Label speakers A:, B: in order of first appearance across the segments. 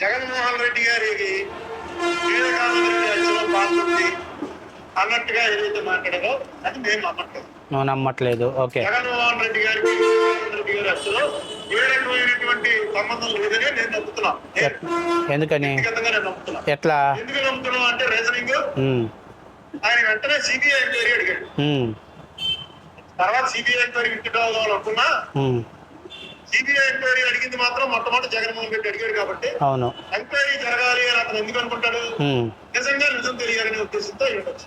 A: జగన్మోహన్ రెడ్డి హత్యలో పాల్గొంది అన్నట్టుగా ఏదైతే మాట్లాడారో అది మేము నమ్మట్లేదు.
B: నువ్వు నమ్మట్లేదు. ఓకే.
A: జగన్మోహన్ రెడ్డి గారికి రెడ్డి గారి హత్యలో ఏ రకమైనటువంటి సంబంధం లేదని నేను నమ్ముతున్నా నేను
B: ఎందుకని? ఎట్లా?
A: ఎందుకు నమ్ముతున్నాం అంటే రీజనింగ్? ఆయన వెంటనే సిబిఐ ఎంక్వైరీ అడిగాడు. తర్వాత సిబిఐ ఎంక్వైరీ విత్డ్రా అనుకున్నా సిబిఐ ఎంక్వైరీ అడిగింది మాత్రం మొట్టమొదటి జగన్మోహన్ రెడ్డి అడిగాడు కాబట్టి
B: అవును.
A: ఎంక్వైరీ జరగాలి అని అతను ఎందుకు అనుకుంటాడు? నిజంగా నిజం తెలియాలనే ఉద్దేశంతో ఉండొచ్చు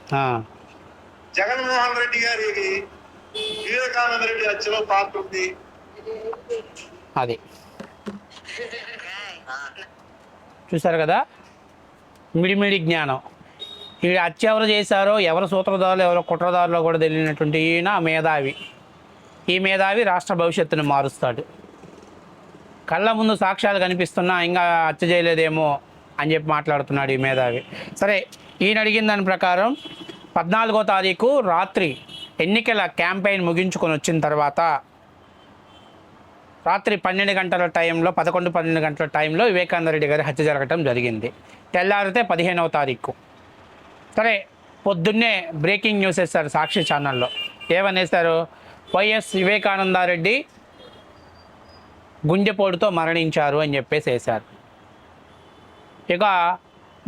A: జగన్మోహన్ రెడ్డి గారికి వివేకానంద రెడ్డి హత్యలో పాత్ర ఉంది.
B: అది. చూసారు కదా? మిడిమిడి జ్ఞానం. ఈ హత్య ఎవరు చేశారో ఎవరు సూత్రధారులు ఎవరు కుట్రదారులో కూడా తెలియనటువంటి ఈయన మేధావి. ఈ మేధావి రాష్ట్ర భవిష్యత్తును మారుస్తాడు. కళ్ళ ముందు సాక్ష్యాలు కనిపిస్తున్నా ఇంకా హత్య చేయలేదేమో అని చెప్పి మాట్లాడుతున్నాడు ఈ మేధావి. సరే ఈయన అడిగిన దాని ప్రకారం పద్నాలుగో తారీఖు రాత్రి ఎన్నికల క్యాంపెయిన్ ముగించుకొని వచ్చిన తర్వాత రాత్రి పన్నెండు గంటల టైంలో పదకొండు పన్నెండు గంటల టైంలో వివేకానందరెడ్డి గారి హత్య జరగటం జరిగింది. తెల్లారితే పదిహేనవ తారీఖు. సరే పొద్దున్నే బ్రేకింగ్ న్యూస్ వేస్తారు సాక్షి ఛానల్లో. ఏమనేస్తారు? వైఎస్ వివేకానందారెడ్డి గుండెపోటుతో మరణించారు అని చెప్పేసి వేశారు. ఇక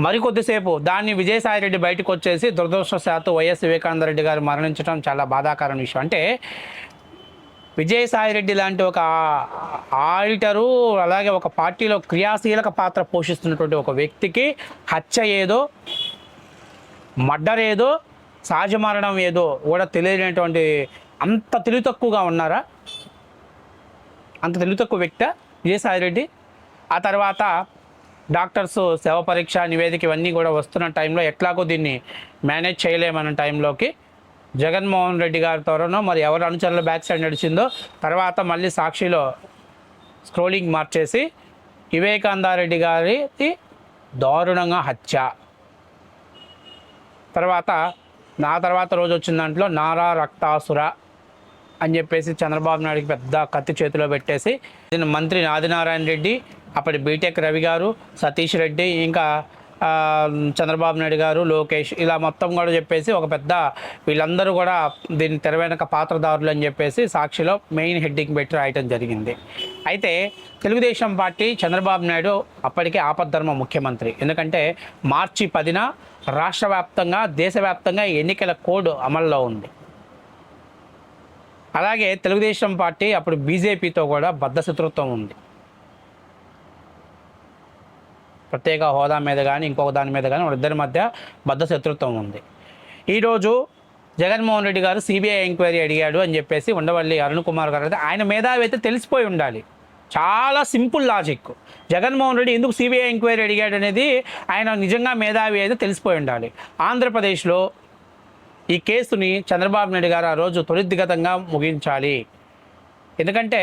B: మరికొద్దిసేపు దాన్ని విజయసాయిరెడ్డి బయటకు వచ్చేసి దురదృష్టవశాత్తు వైఎస్ వివేకానందరెడ్డి గారు మరణించడం చాలా బాధాకరమైన విషయం. అంటే విజయసాయిరెడ్డి లాంటి ఒక ఆడిటరు అలాగే ఒక పార్టీలో క్రియాశీలక పాత్ర పోషిస్తున్నటువంటి ఒక వ్యక్తికి హత్య ఏదో మర్డర్ ఏదో సహజ మరణం ఏదో కూడా తెలియనటువంటి అంత తెలివి తక్కువగా ఉన్నారా? అంత తెలుగు తక్కువ వ్యక్తి విజయసాయిరెడ్డి ఆ తర్వాత డాక్టర్స్ సేవ పరీక్ష నివేదిక ఇవన్నీ కూడా వస్తున్న టైంలో ఎట్లాగో దీన్ని మేనేజ్ చేయలేమన్న టైంలోకి జగన్మోహన్ రెడ్డి గారి త్వరనో మరి ఎవరు అనుచరుల బ్యాక్ సైడ్ నడిచిందో తర్వాత మళ్ళీ సాక్షిలో స్క్రోలింగ్ మార్చేసి వివేకానందారెడ్డి గారి దారుణంగా హత్య. తర్వాత నా తర్వాత రోజు వచ్చిన దాంట్లో నారా రక్తాసుర. అని చెప్పేసి చంద్రబాబు నాయుడుకి పెద్ద కత్తి చేతిలో పెట్టేసి దీని మంత్రి ఆదినారాయణ రెడ్డి అప్పటి బీటెక్ రవి గారు సతీష్ రెడ్డి ఇంకా చంద్రబాబు నాయుడు గారు లోకేష్ ఇలా మొత్తం కూడా చెప్పేసి ఒక పెద్ద వీళ్ళందరూ కూడా దీని తెర వెనక పాత్రదారులు అని చెప్పేసి సాక్షిలో మెయిన్ హెడ్డింగ్ పెట్టి రాయటం జరిగింది. అయితే తెలుగుదేశం పార్టీ చంద్రబాబు నాయుడు అప్పటికే ఆపద్ధర్మ ముఖ్యమంత్రి. ఎందుకంటే మార్చి పదిన రాష్ట్ర వ్యాప్తంగా దేశవ్యాప్తంగా ఎన్నికల కోడ్ అమల్లో ఉంది. అలాగే తెలుగుదేశం పార్టీ అప్పుడు బీజేపీతో కూడా బద్ధశత్రుత్వం ఉంది. ప్రత్యేక హోదా మీద కానీ ఇంకొక దాని మీద కానీ వాళ్ళిద్దరి మధ్య బద్ధశత్రుత్వం ఉంది. ఈరోజు జగన్మోహన్ రెడ్డి గారు సిబిఐ ఎంక్వైరీ అడిగాడు అని చెప్పేసి ఉండవల్లి అరుణ్ కుమార్ గారు అయితే ఆయన మేధావి అయితే తెలిసిపోయి ఉండాలి. చాలా సింపుల్ లాజిక్. జగన్మోహన్ రెడ్డి ఎందుకు సిబిఐ ఎంక్వైరీ అడిగాడు అనేది ఆయన నిజంగా మేధావి అయితే తెలిసిపోయి ఉండాలి. ఆంధ్రప్రదేశ్లో ఈ కేసుని చంద్రబాబు నాయుడు గారు ఆ రోజు త్వరితగతంగా ముగించాలి. ఎందుకంటే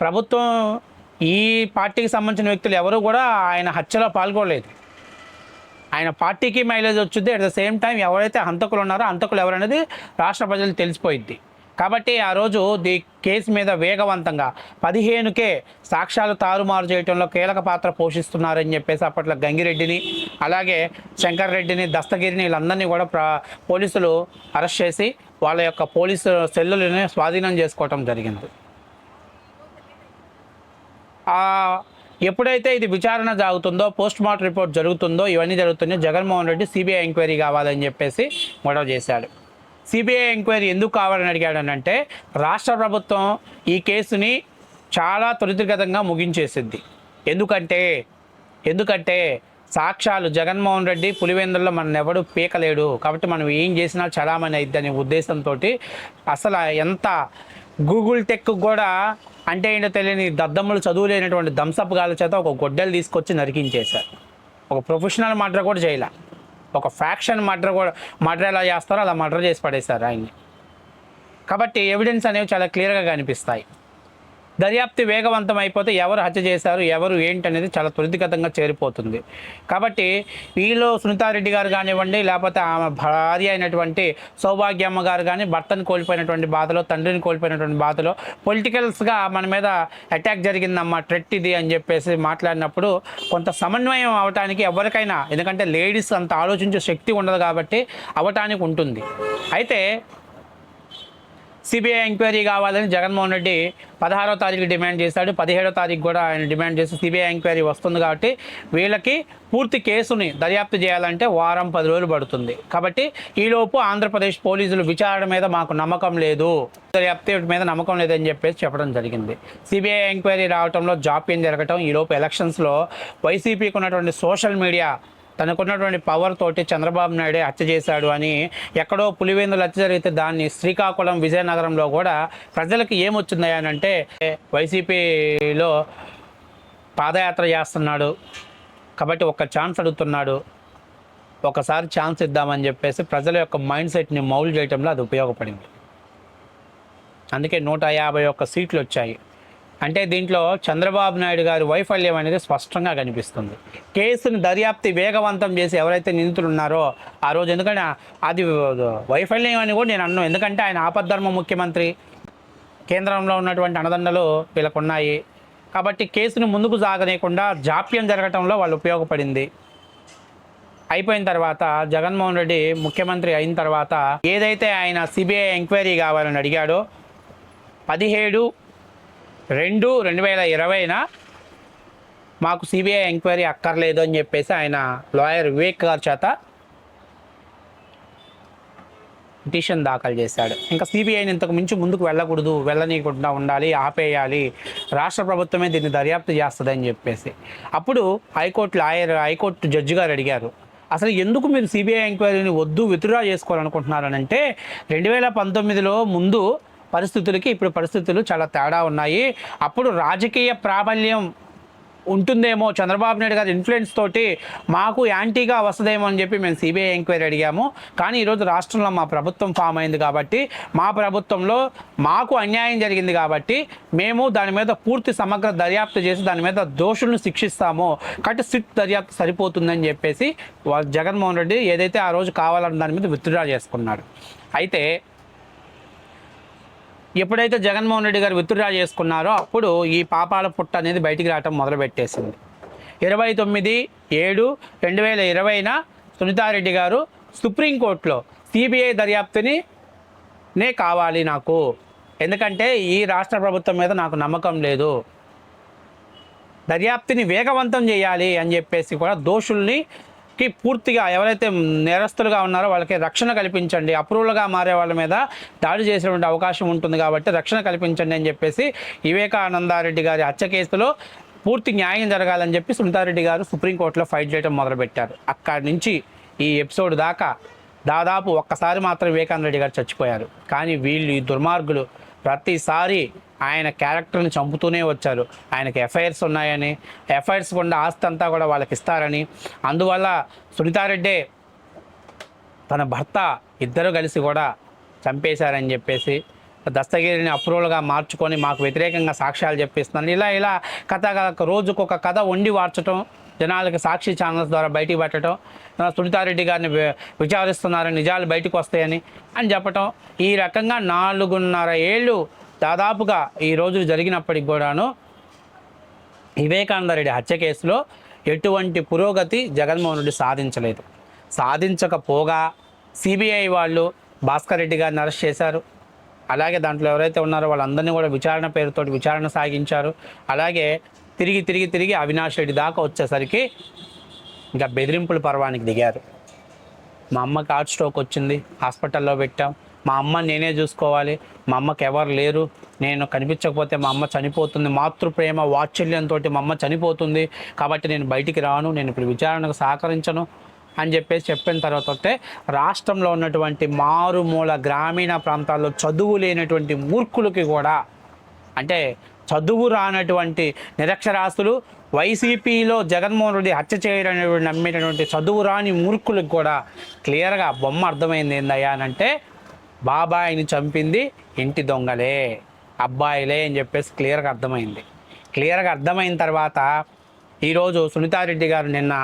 B: ప్రభుత్వం ఈ పార్టీకి సంబంధించిన వ్యక్తులు ఎవరు కూడా ఆయన హత్యలో పాల్గొనలేదు. ఆయన పార్టీకి మైలేజ్ వచ్చింది. అట్ ద సేమ్ టైం ఎవరైతే హంతకులు ఉన్నారో హంతకులు ఎవరనేది రాష్ట్ర ప్రజలు తెలిసిపోయింది కాబట్టి ఆ రోజు ది కేసు మీద వేగవంతంగా పదిహేనుకే సాక్ష్యాలు తారుమారు చేయడంలో కీలక పాత్ర పోషిస్తున్నారని చెప్పేసి అప్పట్లో గంగిరెడ్డిని అలాగే శంకర్ రెడ్డిని దస్తగిరిని వీళ్ళందరినీ కూడా పోలీసులు అరెస్ట్ చేసి వాళ్ళ యొక్క పోలీసు సెల్లులని స్వాధీనం చేసుకోవటం జరిగింది. ఎప్పుడైతే ఇది విచారణ సాగుతుందో పోస్ట్ మార్టం రిపోర్ట్ జరుగుతుందో ఇవన్నీ జరుగుతున్నాయో. జగన్మోహన్ రెడ్డి సిబిఐ ఎంక్వైరీ కావాలని చెప్పేసి గొడవ చేశాడు. సిబిఐ ఎంక్వైరీ ఎందుకు కావాలని అడిగాడనంటే రాష్ట్ర ప్రభుత్వం ఈ కేసుని చాలా త్వరితగతంగా ముగించేసింది. ఎందుకంటే ఎందుకంటే సాక్ష్యాలు జగన్మోహన్ రెడ్డి పులివెందుల్లో మనం ఎవడు పీకలేడు. కాబట్టి మనం ఏం చేసినా చలామణి అయిద్ది అనే ఉద్దేశంతో అసలు ఎంత గూగుల్ టెక్ కూడా అంటే ఏంటో తెలియని దద్దమ్మలు చదువులేనటువంటి దంసప్ గాల చేత ఒక గొడ్డలు తీసుకొచ్చి నరికించేశారు. ఒక ప్రొఫెషనల్ మర్డర్ కూడా చేయలే. ఒక ఫ్యాక్షన్ మర్డర్ కూడా మర్డర్ ఎలా చేస్తారో అలా మర్డర్ చేసి పడేశారు ఆయన్ని. కాబట్టి ఎవిడెన్స్ అనేవి చాలా క్లియర్గా కనిపిస్తాయి. దర్యాప్తు వేగవంతం అయిపోతే ఎవరు హత్య చేశారు ఎవరు ఏంటి అనేది చాలా త్వరితగతంగా చేరిపోతుంది. కాబట్టి వీళ్ళు సునీతారెడ్డి గారు కానివ్వండి లేకపోతే ఆమె భార్య అయినటువంటి సౌభాగ్యమ్మ గారు కానీ భర్తను కోల్పోయినటువంటి బాధలో తండ్రిని కోల్పోయినటువంటి బాధలో పొలిటికల్స్గా మన మీద అటాక్ జరిగిందమ్మా ట్రెట్ ఇది అని చెప్పేసి మాట్లాడినప్పుడు కొంత సమన్వయం అవటానికి ఎవరికైనా ఎందుకంటే లేడీస్ అంత ఆలోచించే శక్తి ఉండదు కాబట్టి అవటానికి ఉంటుంది. అయితే సిబిఐ ఎంక్వైరీ కావాలని జగన్మోహన్ రెడ్డి పదహారో తారీఖు డిమాండ్ చేశాడు. పదిహేడో తారీఖు కూడా ఆయన డిమాండ్ చేసి సిబిఐ ఎంక్వైరీ వస్తుంది కాబట్టి వీళ్ళకి పూర్తి కేసుని దర్యాప్తు చేయాలంటే వారం పది రోజులు పడుతుంది. కాబట్టి ఈలోపు ఆంధ్రప్రదేశ్ పోలీసులు విచారణ మీద మాకు నమ్మకం లేదు. దర్యాప్తు మీద నమ్మకం లేదని చెప్పేసి చెప్పడం జరిగింది. సిబిఐ ఎంక్వైరీ రావడంలో జాప్యం జరగటం ఈలోపు ఎలక్షన్స్లో వైసీపీకి ఉన్నటువంటి సోషల్ మీడియా తనకున్నటువంటి పవర్ తోటి చంద్రబాబు నాయుడే హత్య చేశాడు అని ఎక్కడో పులివేందులు హత్య జరిగితే దాన్ని శ్రీకాకుళం విజయనగరంలో కూడా ప్రజలకు ఏమొచ్చింది అని అంటే వైసీపీలో పాదయాత్ర చేస్తున్నాడు. కాబట్టి ఒక ఛాన్స్ అడుగుతున్నాడు. ఒకసారి ఛాన్స్ ఇద్దామని చెప్పేసి ప్రజల యొక్క మైండ్ సెట్ని మౌల్ చేయడంలో అది ఉపయోగపడింది. అందుకే నూట యాభై ఒక్క సీట్లు వచ్చాయి. అంటే దీంట్లో చంద్రబాబు నాయుడు గారి వైఫల్యం అనేది స్పష్టంగా కనిపిస్తుంది. కేసును దర్యాప్తు వేగవంతం చేసి ఎవరైతే నిందితులు ఉన్నారో ఆ రోజు ఎందుకంటే అది వైఫల్యం అని కూడా నేను అన్నాను ఎందుకంటే ఆయన ఆపద్ధర్మ ముఖ్యమంత్రి. కేంద్రంలో ఉన్నటువంటి అనదండలు వీళ్ళకు ఉన్నాయి కాబట్టి కేసును ముందుకు సాగనీయకుండా జాప్యం జరగటంలో వాళ్ళు ఉపయోగపడింది. అయిపోయిన తర్వాత జగన్మోహన్ రెడ్డి ముఖ్యమంత్రి అయిన తర్వాత ఏదైతే ఆయన సిబిఐ ఎంక్వైరీ కావాలని అడిగాడో పదిహేడు రెండు రెండు వేల ఇరవైన మాకు సిబిఐ ఎంక్వైరీ అక్కర్లేదు అని చెప్పేసి ఆయన లాయర్ వివేక్ గారి చేత పిటిషన్ దాఖలు చేశాడు. ఇంకా సిబిఐని ఇంతకు మించి ముందుకు వెళ్ళకూడదు వెళ్ళనీయకుండా ఉండాలి ఆపేయాలి రాష్ట్ర ప్రభుత్వమే దీన్ని దర్యాప్తు చేస్తుందని చెప్పేసి. అప్పుడు హైకోర్టు లాయర్ హైకోర్టు జడ్జి గారు అడిగారు అసలు ఎందుకు మీరు సిబిఐ ఎంక్వైరీని వద్దు విత్డ్రా చేసుకోవాలనుకుంటున్నారని అంటే రెండు వేల పంతొమ్మిదిలో ముందు పరిస్థితులకి ఇప్పుడు పరిస్థితులు చాలా తేడా ఉన్నాయి. అప్పుడు రాజకీయ ప్రాబల్యం ఉంటుందేమో చంద్రబాబు నాయుడు గారి ఇన్ఫ్లుయెన్స్ తోటి మాకు యాంటీగా వస్తుందేమో అని చెప్పి మేము సిబిఐ ఎంక్వైరీ అడిగాము. కానీ ఈరోజు రాష్ట్రంలో మా ప్రభుత్వం ఫామ్ అయింది కాబట్టి మా ప్రభుత్వంలో మాకు అన్యాయం జరిగింది కాబట్టి మేము దాని మీద పూర్తి సమగ్ర దర్యాప్తు చేసి దాని మీద దోషులను శిక్షిస్తాము. కాబట్టి సిట్ దర్యాప్తు సరిపోతుందని చెప్పేసి జగన్మోహన్ రెడ్డి ఏదైతే ఆ రోజు కావాలన్న దాని మీద విత్డ్రా చేసుకున్నాడు. అయితే ఎప్పుడైతే జగన్మోహన్ రెడ్డి గారు విత్డ్రా చేసుకున్నారో అప్పుడు ఈ పాపాల పుట్ట అనేది బయటికి రావటం మొదలుపెట్టేసింది. ఇరవై తొమ్మిది ఏడు రెండు వేల ఇరవైన సునీతారెడ్డి గారు సుప్రీంకోర్టులో సిబిఐ దర్యాప్తుని నే కావాలి నాకు. ఎందుకంటే ఈ రాష్ట్ర ప్రభుత్వం మీద నాకు నమ్మకం లేదు. దర్యాప్తుని వేగవంతం చేయాలి అని చెప్పేసి కూడా దోషుల్ని కి పూర్తిగా ఎవరైతే నేరస్తులుగా ఉన్నారో వాళ్ళకి రక్షణ కల్పించండి అప్రూవల్గా మారే వాళ్ళ మీద దాడి చేసేటువంటి అవకాశం ఉంటుంది కాబట్టి రక్షణ కల్పించండి అని చెప్పేసి వివేకానందారెడ్డి గారి హత్య కేసులో పూర్తి న్యాయం జరగాలని చెప్పి సునీతారెడ్డి గారు సుప్రీంకోర్టులో ఫైట్ చేయడం మొదలుపెట్టారు. అక్కడి నుంచి ఈ ఎపిసోడ్ దాకా దాదాపు ఒక్కసారి మాత్రం వివేకానంద రెడ్డి గారు చచ్చిపోయారు. కానీ వీళ్ళు ఈ దుర్మార్గులు ప్రతిసారి ఆయన క్యారెక్టర్ని చంపుతూనే వచ్చారు. ఆయనకి ఎఫ్ఐఆర్స్ ఉన్నాయని ఎఫ్ఐఆర్స్ కూడా ఆస్తి అంతా కూడా వాళ్ళకి ఇస్తారని. అందువల్ల సునీతారెడ్డే తన భర్త ఇద్దరు కలిసి కూడా చంపేశారని చెప్పేసి దస్తగిరిని అప్రూవల్గా మార్చుకొని మాకు వ్యతిరేకంగా సాక్ష్యాలు చెప్పిస్తున్నాను ఇలా ఇలా కథ కథ కథ వండి వార్చటం జనాలకి సాక్షి ఛానల్స్ ద్వారా బయటికి పెట్టడం సునీతారెడ్డి గారిని విచారిస్తున్నారు విచారిస్తున్నారని నిజాలు బయటకు వస్తాయని అని చెప్పటం. ఈ రకంగా నాలుగున్నర ఏళ్ళు దాదాపుగా ఈ రోజు జరిగినప్పటికి కూడాను వివేకానందరెడ్డి హత్య కేసులో ఎటువంటి పురోగతి జగన్మోహన్ రెడ్డి సాధించలేదు. సాధించకపోగా సిబిఐ వాళ్ళు భాస్కర్ రెడ్డి గారిని అరెస్ట్ చేశారు. అలాగే దాంట్లో ఎవరైతే ఉన్నారో వాళ్ళందరినీ కూడా విచారణ పేరుతో విచారణ సాగించారు. అలాగే తిరిగి తిరిగి తిరిగి అవినాష్ రెడ్డి దాకా వచ్చేసరికి ఇంకా బెదిరింపుల పర్వానికి దిగారు. మా అమ్మకి హార్ట్ స్ట్రోక్ వచ్చింది. హాస్పిటల్లో పెట్టాం. మా అమ్మ నేనే చూసుకోవాలి. మా అమ్మకి ఎవరు లేరు. నేను కనిపించకపోతే మా అమ్మ చనిపోతుంది. మాతృప్రేమ వాత్సల్యంతో మా అమ్మ చనిపోతుంది. కాబట్టి నేను బయటికి రాను. నేను ఇప్పుడు విచారణకు సహకరించను అని చెప్పేసి చెప్పిన తర్వాత రాష్ట్రంలో ఉన్నటువంటి మారుమూల గ్రామీణ ప్రాంతాల్లో చదువు లేనటువంటి మూర్ఖులకి కూడా అంటే చదువు రానటువంటి నిరక్షరాస్తులు వైసీపీలో జగన్మోహన్ రెడ్డి హత్య చేయడం నమ్మేటటువంటి చదువు రాని మూర్ఖులకు కూడా క్లియర్గా బొమ్మ అర్థమైంది ఏందయ్యా అని అంటే బాబాయిని చంపింది ఇంటి దొంగలే అబ్బాయిలే అని చెప్పేసి క్లియర్గా అర్థమైంది. క్లియర్గా అర్థమైన తర్వాత ఈరోజు సునీతారెడ్డి గారు నిన్న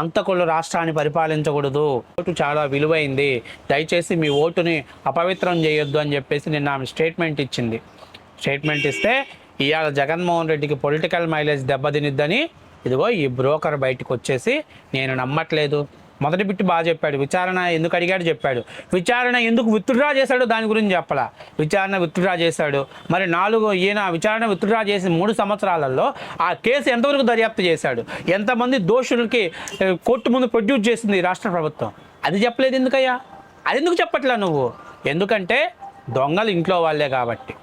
B: అంతకులు రాష్ట్రాన్ని పరిపాలించకూడదు ఓటు చాలా విలువైంది దయచేసి మీ ఓటుని అపవిత్రం చేయొద్దు అని చెప్పేసి నిన్న ఆమె స్టేట్మెంట్ ఇచ్చింది. స్టేట్మెంట్ ఇస్తే ఇవాళ జగన్మోహన్ రెడ్డికి పొలిటికల్ మైలేజ్ దెబ్బతినిద్దని ఇదిగో ఈ బ్రోకర్ బయటకు వచ్చేసి నేను నమ్మట్లేదు. మొదటి బిట్టు బాగా చెప్పాడు. విచారణ ఎందుకు అడిగాడు? చెప్పాడు. విచారణ ఎందుకు విత్డ్రా చేశాడో దాని గురించి చెప్పాలా? విచారణ విత్డ్రా చేశాడు. మరి నాలుగు ఈయన విచారణ విత్డ్రా చేసి మూడు సంవత్సరాలలో ఆ కేసు ఎంతవరకు దర్యాప్తు చేశాడు? ఎంతమంది దోషులకి కోర్టు ముందు ప్రొడ్యూస్ చేసింది ఈ రాష్ట్ర ప్రభుత్వం? అది చెప్పలేదు ఎందుకయ్యా? అది ఎందుకు చెప్పట్లా నువ్వు? ఎందుకంటే దొంగలు ఇంట్లో వాళ్ళే కాబట్టి.